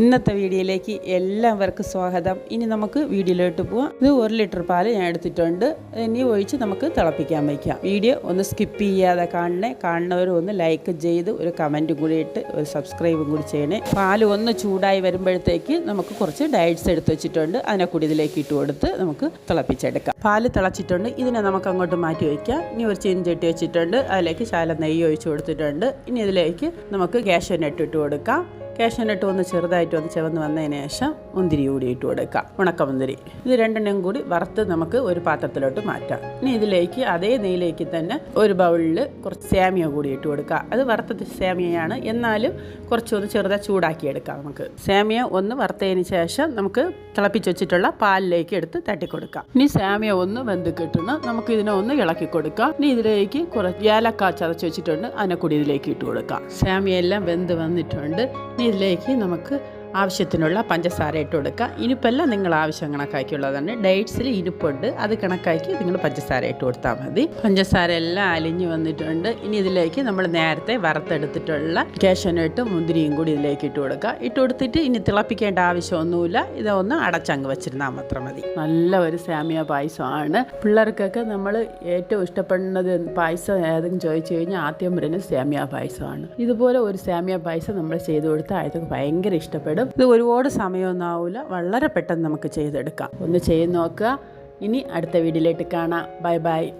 ഇന്നത്തെ വീഡിയോയിലേക്ക് എല്ലാവർക്കും സ്വാഗതം. ഇനി നമുക്ക് വീഡിയോയിലോട്ട് പോവാം. ഇത് ഒരു ലിറ്റർ പാൽ ഞാൻ എടുത്തിട്ടുണ്ട്. ഇനി ഒഴിച്ച് നമുക്ക് തിളപ്പിക്കാൻ വയ്ക്കാം. വീഡിയോ ഒന്ന് സ്കിപ്പ് ചെയ്യാതെ കാണണേ. കാണുന്നവർ ഒന്ന് ലൈക്ക് ചെയ്ത് ഒരു കമന്റും കൂടി ഇട്ട് ഒരു സബ്സ്ക്രൈബും കൂടി ചെയ്യണേ. പാൽ ഒന്ന് ചൂടായി വരുമ്പോഴത്തേക്ക് നമുക്ക് കുറച്ച് ഡയറ്റ്സ് എടുത്ത് വെച്ചിട്ടുണ്ട്. അതിനെ കൂടി ഇതിലേക്ക് ഇട്ട് കൊടുത്ത് നമുക്ക് തിളപ്പിച്ചെടുക്കാം. പാൽ തിളച്ചിട്ടുണ്ട്. ഇതിനെ നമുക്ക് അങ്ങോട്ട് മാറ്റി വയ്ക്കാം. ഇനി ഒരു ചീൻചട്ടി വെച്ചിട്ടുണ്ട്. അതിലേക്ക് ശാല നെയ്യ് ഒഴിച്ച് കൊടുത്തിട്ടുണ്ട്. ഇനി ഇതിലേക്ക് നമുക്ക് കാഷ്യനട്ട് ഇട്ട് കൊടുക്കാം. കാഷ്യനട്ട് ഒന്ന് ചെറുതായിട്ട് ഒന്ന് ചെവന്ന് വന്നതിന് ശേഷം മുന്തിരി കൂടി ഇട്ട് കൊടുക്കാം. ഉണക്കമുന്തിരി ഇത് രണ്ടെണ്ണം കൂടി വറുത്ത് നമുക്ക് ഒരു പാത്രത്തിലോട്ട് മാറ്റാം. ഇനി ഇതിലേക്ക് അതേ നെയ്യിലേക്ക് തന്നെ ഒരു ബൗളിൽ കുറച്ച് സേമിയ കൂടി ഇട്ട് കൊടുക്കുക അത് വറുത്ത സേമിയയാണ്. എന്നാലും കുറച്ചൊന്ന് ചെറുതായി ചൂടാക്കി എടുക്കാം നമുക്ക്. സേമിയ ഒന്ന് വറുത്തതിന് ശേഷം നമുക്ക് തിളപ്പിച്ച് വെച്ചിട്ടുള്ള പാലിലേക്ക് എടുത്ത് തട്ടിക്കൊടുക്കാം ഇനി സേമിയ ഒന്ന് വെന്ത് കിട്ടണം. നമുക്ക് ഇതിനെ ഒന്ന് ഇളക്കി കൊടുക്കാം. ഇനി ഇതിലേക്ക് കുറച്ച് ഏലക്ക ചതച്ച് വെച്ചിട്ടുണ്ട്. അതിനെ കൂടി ഇതിലേക്ക് ഇട്ട് കൊടുക്കാം. സേമിയ എല്ലാം വെന്ത് വന്നിട്ടുണ്ട്. ഇനി ഇതിലേക്ക് നമുക്ക് ആവശ്യത്തിനുള്ള പഞ്ചസാര ഇട്ട് കൊടുക്കുക. ഇനിപ്പെല്ലാം നിങ്ങൾ ആവശ്യം കണക്കാക്കിയുള്ളതാണ് ഡേറ്റ്സിൽ ഇനിപ്പുണ്ട് അത് കണക്കാക്കി നിങ്ങൾ പഞ്ചസാര ഇട്ട് കൊടുത്താൽ മതി. പഞ്ചസാര എല്ലാം അലിഞ്ഞു വന്നിട്ടുണ്ട്. ഇനി ഇതിലേക്ക് നമ്മൾ നേരത്തെ വറുത്തെടുത്തിട്ടുള്ള കേശനട്ടും മുന്തിരിയും കൂടി ഇതിലേക്ക് ഇട്ട് കൊടുക്കുക. ഇട്ട് കൊടുത്തിട്ട് ഇനി തിളപ്പിക്കേണ്ട ആവശ്യമൊന്നുമില്ല. ഇതൊന്ന് അടച്ചങ്ങ് വെച്ചിരുന്നാൽ മാത്രം മതി. നല്ല ഒരു സാമിയ പായസമാണ്. പിള്ളേർക്കൊക്കെ നമ്മൾ ഏറ്റവും ഇഷ്ടപ്പെടുന്നത് പായസം ഏതെങ്കിലും ചോദിച്ചു കഴിഞ്ഞാൽ ആദ്യം വരുന്നത് സാമിയ പായസമാണ്. ഇതുപോലെ ഒരു സാമിയ പായസം നമ്മൾ ചെയ്തു കൊടുത്താൽ അയാൾക്ക് ഭയങ്കര ഇഷ്ടപ്പെടും. ഇത് ഒരുപാട് സമയമൊന്നും ആവില്ല വളരെ പെട്ടെന്ന് നമുക്ക് ചെയ്തെടുക്കാം. ഒന്ന് ചെയ്ത് നോക്കുക. ഇനി അടുത്ത വീഡിയോയിലേക്ക് കാണാം. Bye bye.